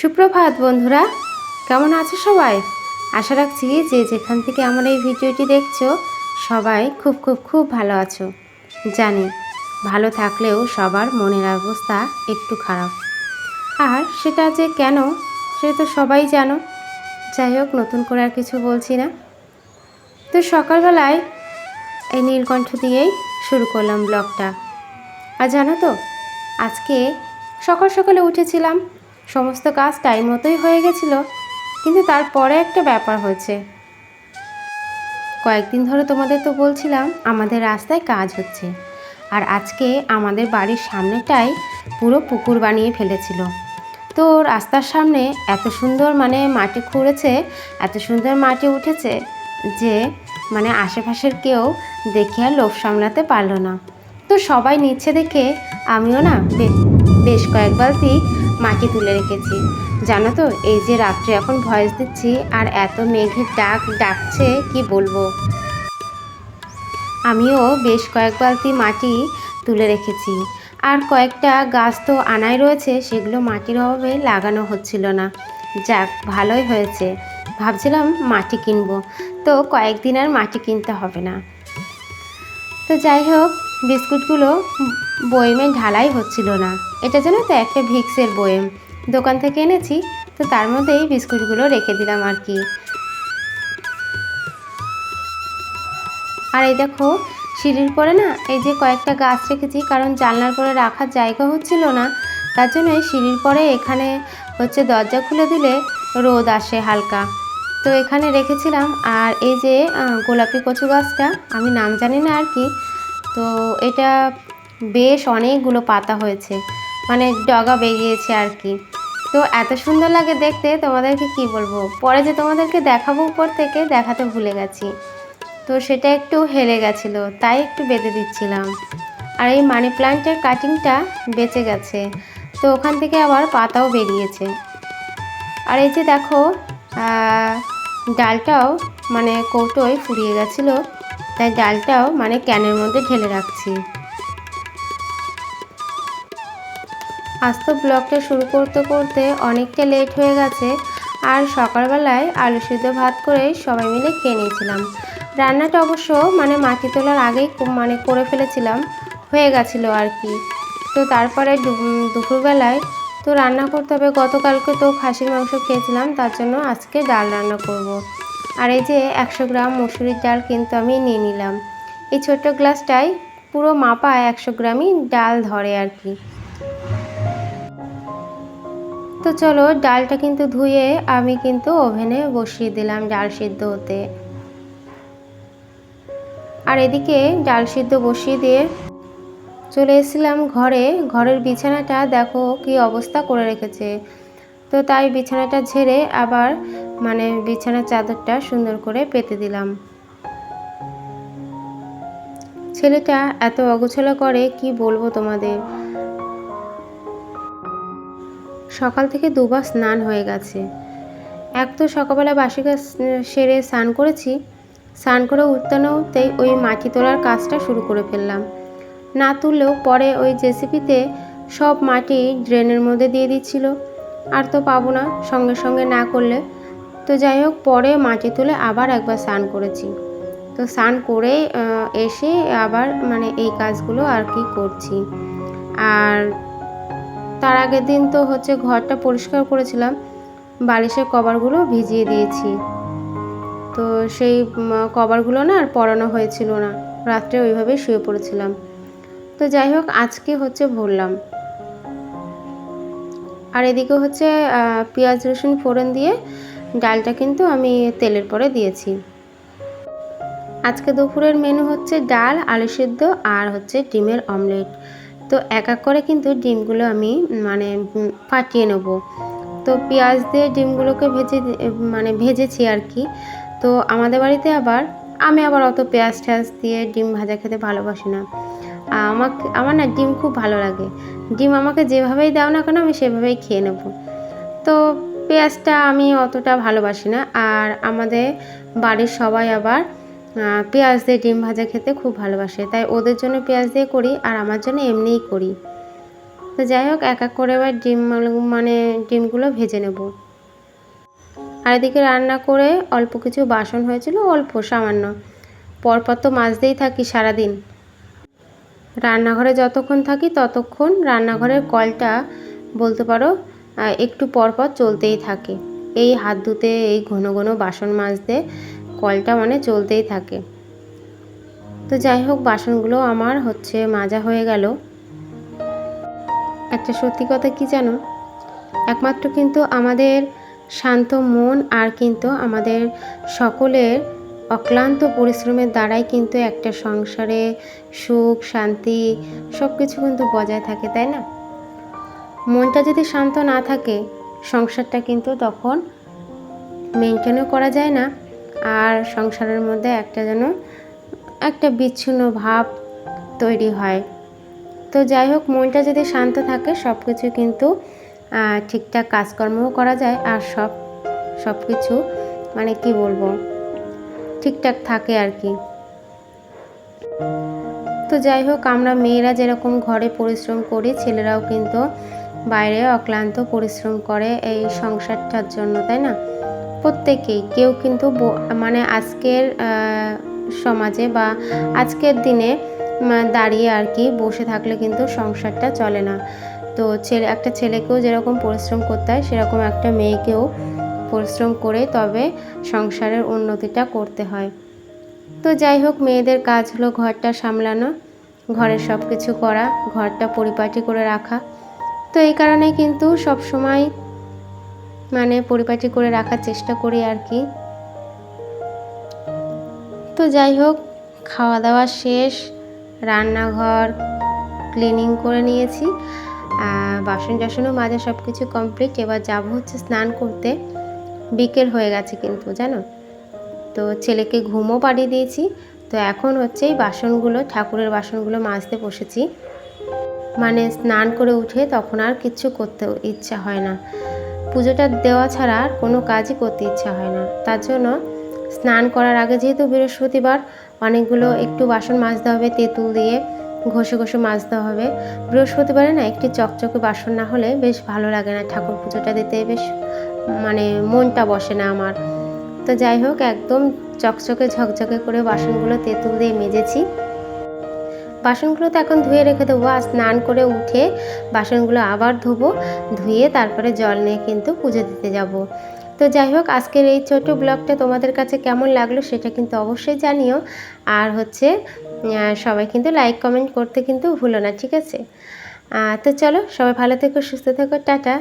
সুপ্রভাত বন্ধুরা, কেমন আছো সবাই? আশা রাখছি যে যেখান থেকে আমার এই ভিডিওটি দেখছ, সবাই খুব খুব খুব ভালো আছো। জানি, ভালো থাকলেও সবার মনের অবস্থা একটু খারাপ। আর সেটা যে কেন সেটা তো সবাই জানো। যাই হোক, নতুন করে আর কিছু বলছি না। তো সকালবেলায় এই নীলকণ্ঠ দিয়েই শুরু করলাম ব্লগটা। আর জানো তো, আজকে সকাল সকালে উঠেছিলাম সমস্ত কাজ টাইম মতোই হয়ে গেছিল, কিন্তু তারপরে একটা ব্যাপার হয়েছে। কয়েকদিন ধরে তোমাদের তো বলছিলাম, আমাদের রাস্তায় কাজ হচ্ছে, আর আজকে আমাদের বাড়ির সামনেটাই পুরো পুকুর বানিয়ে ফেলেছিল। তো রাস্তার সামনে এত সুন্দর মানে মাটি খুঁড়েছে, এত সুন্দর মাটি উঠেছে যে মানে আশেপাশের কেউ দেখে আর লোভ সামলাতে পারল না। তো সবাই নিচ্ছে দেখে, আমিও না বেশ কয়েক বালতি মাটি তুলে রেখেছি। জানো তো, এই যে রাত্রে এখন ভয়েস দিচ্ছি আর এত মেঘের ডাক ডাকছে, কি বলব? আমিও বেশ কয়েক বালতি মাটি তুলে রেখেছি। আর কয়েকটা গাছ তো আনাই রয়েছে, সেগুলো মাটির অভাবে লাগানো হচ্ছিল না। যাক, ভালোই হয়েছে। ভাবছিলাম মাটি কিনবো। তো কয়েকদিন আর মাটি কিনতে হবে না। তো যাই হোক বিস্কুটগুলো বয়েমে ঢালাই হচ্ছিল না। এটা যেন তো একটা ভিক্সের বয়েম। দোকান থেকে এনেছি, তো তার মধ্যেই বিস্কুটগুলো রেখে দিলাম আর কি। আর এই দেখো, সিঁড়ির পরে না এই যে কয়েকটা গাছ রেখেছি, কারণ জানলার পরে রাখার জায়গা হচ্ছিল না। তার জন্য সিঁড়ির পরে এখানে হচ্ছে দরজা খুলে দিলে রোদ আসে হালকা। তো এখানে রেখেছিলাম, আর এই যে গোলাপি কচু গাছটা, আমি নাম জানি না আর কি তো এটা বেশ অনেকগুলো পাতা হয়েছে। মানে ডগা বেরিয়েছে আর কি। তো এত সুন্দর লাগে দেখতে, তোমাদেরকে কি বলব? পরে যে তোমাদেরকে দেখাবো উপর থেকে, দেখাতে ভুলে গেছি। তো সেটা একটু হেলে গেছিল, তাই একটু বেঁধে দিচ্ছিলাম। আর এই মানি প্লান্টের কাটিংটা বেঁচে গেছে। তো ওখান থেকে আবার পাতাও বেরিয়েছে। আর এই যে দেখো ডালটাও মানে কৌটোয় ফুরিয়ে গেছিল। তাই ডালটাও মানে ক্যানের মধ্যে ঢেলে রাখছি। আজ তো ব্লগটা শুরু করতে করতে অনেকটা লেট হয়ে গেছে আর সকালবেলায় আলু সিদ্ধ ভাত করে সবাই মিলে খেয়ে নিয়েছিলাম। রান্নাটা অবশ্য মানে মাটি তোলার আগেই মানে করে ফেলেছিলাম, হয়ে গেছিল আর কি। তো তারপরে দুপুরবেলায় তো রান্না করতে হবে। গতকালকে তো খাসির মাংস খেয়েছিলাম, তার জন্য আজকে ডাল রান্না করব। আর এই যে একশো গ্রাম মুসুরির ডাল কিন্তু আমি নিয়ে নিলাম। এই ছোট্ট গ্লাসটায় পুরো মাপা একশো গ্রামই ডাল ধরে আর কি। তো চলো ডালটা কিন্তু ধুয়ে আমি কিন্তু ওভেনে বসিয়ে দিলাম ডাল সিদ্ধ হতে। আর এদিকে ডাল সিদ্ধ বসিয়ে দিয়ে চলে এসেছিলাম ঘরে। ঘরের বিছানাটা দেখো কি অবস্থা করে রেখেছে। তো তাই বিছানাটা ঝেড়ে আবার মানে বিছানার চাদরটা সুন্দর করে পেতে দিলাম। ছেলেটা এত অগোছালো করে, কি বলব তোমাদের? সকাল থেকে দুবার স্নান হয়ে গেছে। এক তো সকালবেলা বাসি কাজ সেরে স্নান করেছি। স্নান করে উঠতে ওই মাটি তোলার কাজটা শুরু করে ফেললাম। না তুললেও পরে ওই জেসিপিতে সব মাটি ড্রেনের মধ্যে দিয়ে দিচ্ছিল। আর তো পাবো না, সঙ্গে সঙ্গে না করলে। তো যাই হোক, পরে মাটি তুলে আবার একবার স্নান করেছি। তো স্নান করে এসে আবার মানে এই কাজগুলো আর কি করছি। আর তার আগের দিন তো হচ্ছে ঘরটা পরিষ্কার করেছিলাম, বালিশের কভারগুলো ভিজিয়ে দিয়েছি। তো সেই কভারগুলো না আর পরানো হয়েছিল না, রাত্রে ওইভাবেই শুয়ে পড়েছিলাম। তো যাই হোক, আজকে হচ্ছে ভরলাম আর এদিকে হচ্ছে পেঁয়াজ, রসুন ফোড়ন দিয়ে ডালটা কিন্তু আমি তেলের পরে দিয়েছি। আজকে দুপুরের মেনু হচ্ছে ডাল, আলু সিদ্ধ আর হচ্ছে ডিমের অমলেট তো এক এক করে কিন্তু ডিমগুলো আমি মানে ফাটিয়ে নেব। তো পেঁয়াজ দিয়ে ডিমগুলোকে ভেজে মানে ভেজেছি আর কি। তো আমাদের বাড়িতে আবার, আমি আবার অত পেঁয়াজ টেয়াজ দিয়ে ডিম ভাজা খেতে ভালোবাসি না। আমাকে, আমার না ডিম খুব ভালো লাগে। ডিম আমাকে যেভাবেই দাও না কেন আমি সেভাবেই খেয়ে নেব। তো পেঁয়াজটা আমি অতটা ভালোবাসি না আর আমাদের বাড়ির সবাই আবার পেঁয়াজ দিয়ে ডিম ভাজা খেতে খুব ভালোবাসে। তাই ওদের জন্য পেঁয়াজ দিয়ে করি আর আমার জন্য এমনিই করি। তো যাই হোক, এক এক করে এবার ডিম মানে ডিমগুলো ভেজে নেব। আর এদিকে রান্না করে অল্প কিছু বাসন হয়েছিল, অল্প সামান্য। পরপর তো মাজতেই থাকি সারাদিন। রান্নাঘরে যতক্ষণ থাকি ততক্ষণ রান্নাঘরের কলটা বলতে পারো একটু পরপর চলতেই থাকে। এই হাত ধুতে, এই ঘন ঘন বাসন মাজতে কলটা মানে চলতেই থাকে। তো যাই হোক, বাসনগুলো আমার হচ্ছে মাজা হয়ে গেল। একটা সত্যি কথা কি জানো? একমাত্র কিন্তু আমাদের শান্ত মন আর কিন্তু আমাদের সকলের অক্লান্ত পরিশ্রমের দ্বারাই কিন্তু একটা সংসারে সুখ, শান্তি সব কিছু কিন্তু বজায় থাকে, তাই না? মনটা যদি শান্ত না থাকে, সংসারটা কিন্তু তখন মেনটেনও করা যায় না। আর সংসারের মধ্যে একটা যেন একটা বিচ্ছিন্ন ভাব তৈরি হয়। তো যাই হোক, মনটা যদি শান্ত থাকে সব কিছু কিন্তু ঠিকঠাক কাজকর্মও করা যায়। আর সব সব কিছু মানে কি বলব? ঠিকঠাক থাকে আর কি। তো যাই হোক, আমরা মেয়েরা যেরকম ঘরে পরিশ্রম করি, ছেলেরাও কিন্তু বাইরে অক্লান্ত পরিশ্রম করে এই সংসারটার জন্য, তাই না? প্রত্যেকেই, কেউ কিন্তু মানে আজকের সমাজে বা আজকের দিনে দাঁড়িয়ে আর কি বসে থাকলে কিন্তু সংসারটা চলে না। তো ছেলে, একটা ছেলেকেও যেরকম পরিশ্রম করতে হয়, সেরকম একটা মেয়েকেও পরিশ্রম করে তবে সংসারের উন্নতিটা করতে হয়। তো যাই হোক, মেয়েদের কাজ হলো ঘরটা সামলানো, ঘরের সব কিছু করা, ঘরটা পরিপাটি করে রাখা। তো এই কারণে কিন্তু সব সময় মানে পরিপাটি করে রাখার চেষ্টা করি আর কি। তো যাই হোক খাওয়া দাওয়া শেষ, রান্নাঘর ক্লিনিং করে নিয়েছি। বাসন টাসনও মাজা সব কিছু কমপ্লিট এবার যাব হচ্ছে স্নান করতে। বিকেল হয়ে গেছে কিন্তু জানো? তো ছেলেকে ঘুমও পাড়িয়ে দিয়েছি। তো এখন হচ্ছে এই বাসনগুলো ঠাকুরের বাসনগুলো মাজতে বসেছি। মানে স্নান করে উঠে তখন আর কিচ্ছু করতে ইচ্ছা হয় না। পুজোটা দেওয়া ছাড়া আর কোনো কাজই করতে ইচ্ছা হয় না। তার জন্য স্নান করার আগে যেহেতু বৃহস্পতিবার অনেকগুলো একটু বাসন মাজতে হবে তেঁতুল দিয়ে ঘষে ঘষে মাজতে হবে। বৃহস্পতিবারে না একটি চকচকে বাসন না হলে বেশ ভালো লাগে না ঠাকুর পুজোটা দিতে। বেশ মানে মনটা বসে না আমার। তো যাই হোক, একদম চকচকে ঝকঝকে করে বাসনগুলো তেঁতুল দিয়ে মেজেছি। বাসনগুলো তো এখন ধুয়ে রেখে দেবো। আর স্নান করে উঠে বাসনগুলো আবার ধোবো, ধুয়ে তারপরে জল নিয়ে কিন্তু পুজো দিতে যাব। তো যাই হোক, আজকের এই ছোট ব্লগটা তোমাদের কাছে কেমন লাগল সেটা কিন্তু অবশ্যই জানিও। আর হচ্ছে সবাই কিন্তু লাইক, কমেন্ট করতে কিন্তু ভুলো না, ঠিক আছে? তো চলো, সবাই ভালো থেকো, সুস্থ থেকো, টাটা।